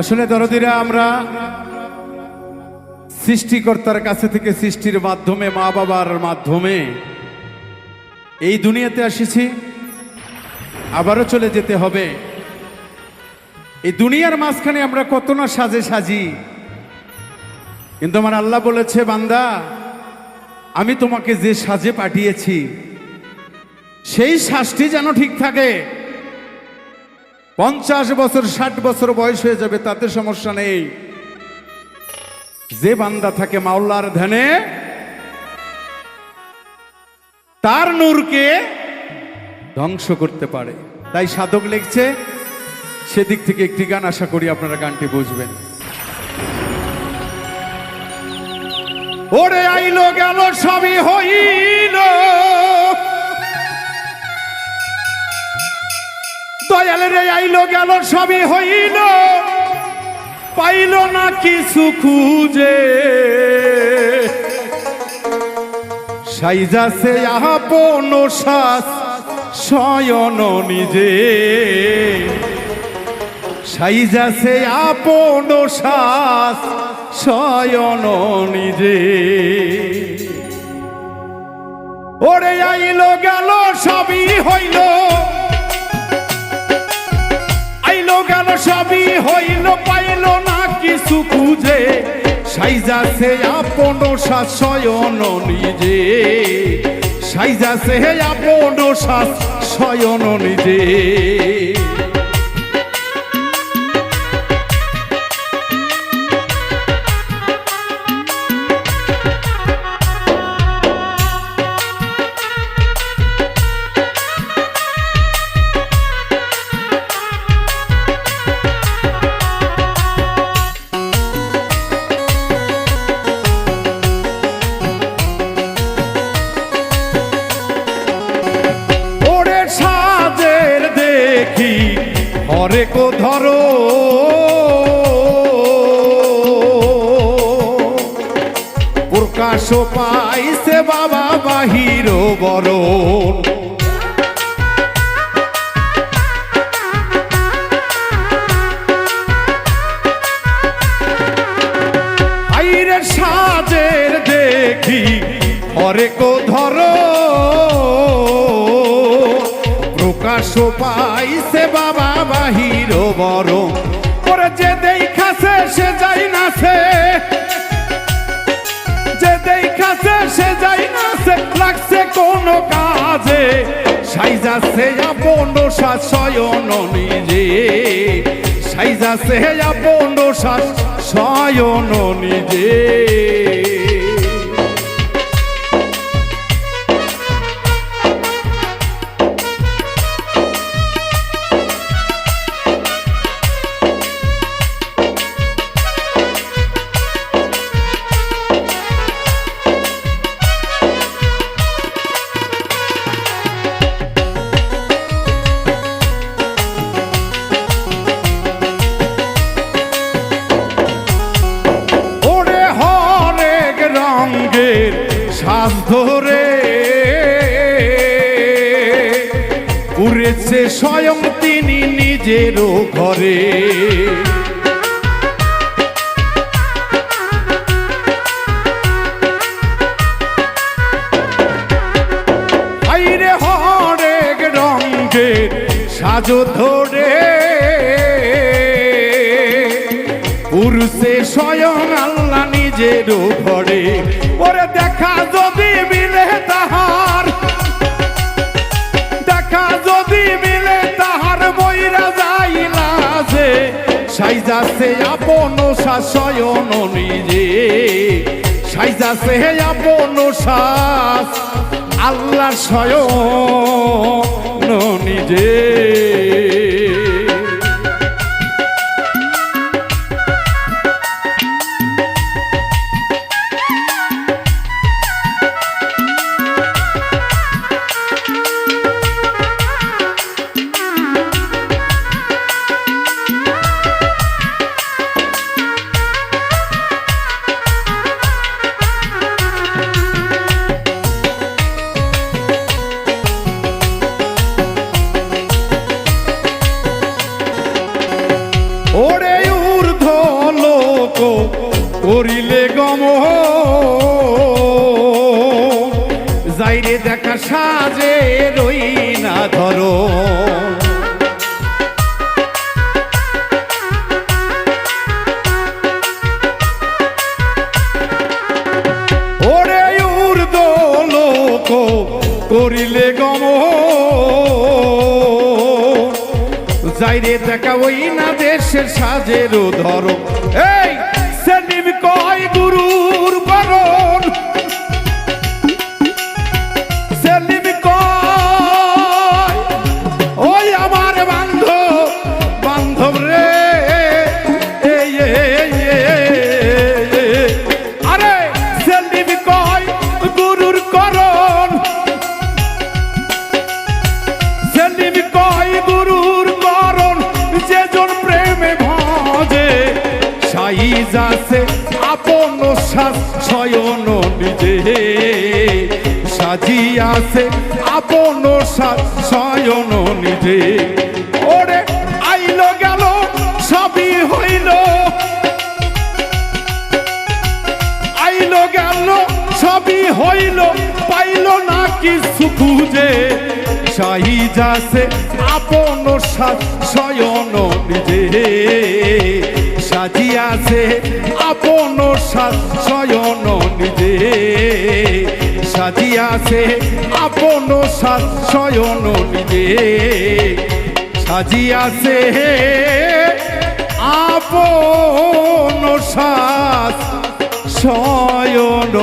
আসলে দরদিরা, আমরা সৃষ্টিকর্তার কাছে থেকে সৃষ্টির মাধ্যমে, মা বাবার মাধ্যমে এই দুনিয়াতে আসেছি আবারও চলে যেতে হবে। এই দুনিয়ার মাঝখানে আমরা কত না সাজে সাজি। কিন্তু আমার আল্লাহ বলেছে, বান্দা, আমি তোমাকে যে সাজে পাঠিয়েছি, সেই শ্বাসটি যেন ঠিক থাকে। পঞ্চাশ বছর, ষাট বছর বয়স হয়ে যাবে, তাতে সমস্যা নেই। যে বান্দা থাকে মাওলার ধ্যানে, তার নূরকে ধ্বংস করতে পারে। তাই সাধক লিখছে, সেদিক থেকে একটি গান আশা করি আপনারা গানটি বুঝবেন। ওরে আইলো গেল সবই হইল? দয়াল রে আইলো গেল, সবই হইল। পাইল না কিছু খুঁজে। সাইজাছে আপন শ্বাস শয়ন নিজে। সাইজাছে আপন শ্বাস শয়ন নিজে। ওরে আইলো গেল, সবই হইল। সবই হইল, পাইল না কিছু খুঁজে। সাইজাছে আপন শ্বাস শয়ন নিজে। সাইজাছে আপন শ্বাস শয়ন নিজে। দেখি হরেক ধরো। প্রকাশ পাইছে বাবা বাহির বড় সাজের দেখি হরেক ধরো। প্রকাশ পাইছে বাবা বাহির বড় পরে যে দেখাছে সে যাই না সে যে দেখাছে সে যাই না সে লাগছে কোন কাজে। সাইজাছে আপন শয়ন নিজে সাইজাছে আপন শয়ন নিজে উড়েছে স্বয়ং তিনি নিজেরও ঘরে। রঙ্গের সাজো ধরে। পুরুষে স্বয়ং আল্লাহ নিজের ঘরে। ওরে দেখা সাইজাছে আপন শাসয়ন নিজে। সাইজাছে আপন শাস আল্লাহ স্বয়ন নিজে। ওরে ঊর্ধ্ব লোক করিলে গম যাইরে দেখা সাজে রই না ধরো। ওরে ঊর্ধ্ব করিলে গম যাইরে দেখা ওই না দে সাজেরও ধরো। এই সেলিম কয় গুরুর বরণ শয়ন নিজে। সাজিয়াছে আপন শ্বাস শয়ন নিজে। ওরে আইল গেল, সবই হইল। আইল গেল, সবই হইল, পাইল না কিছু খুঁজে। সাইজাছে আপন সা- শয়ন নিজে। সাজিয়াছে আপন সাত শয়ন নিজে। সাজিয়াছে আপন সাত শয়ন নিজে। সাজিয়াছে আপন সাত শয়ন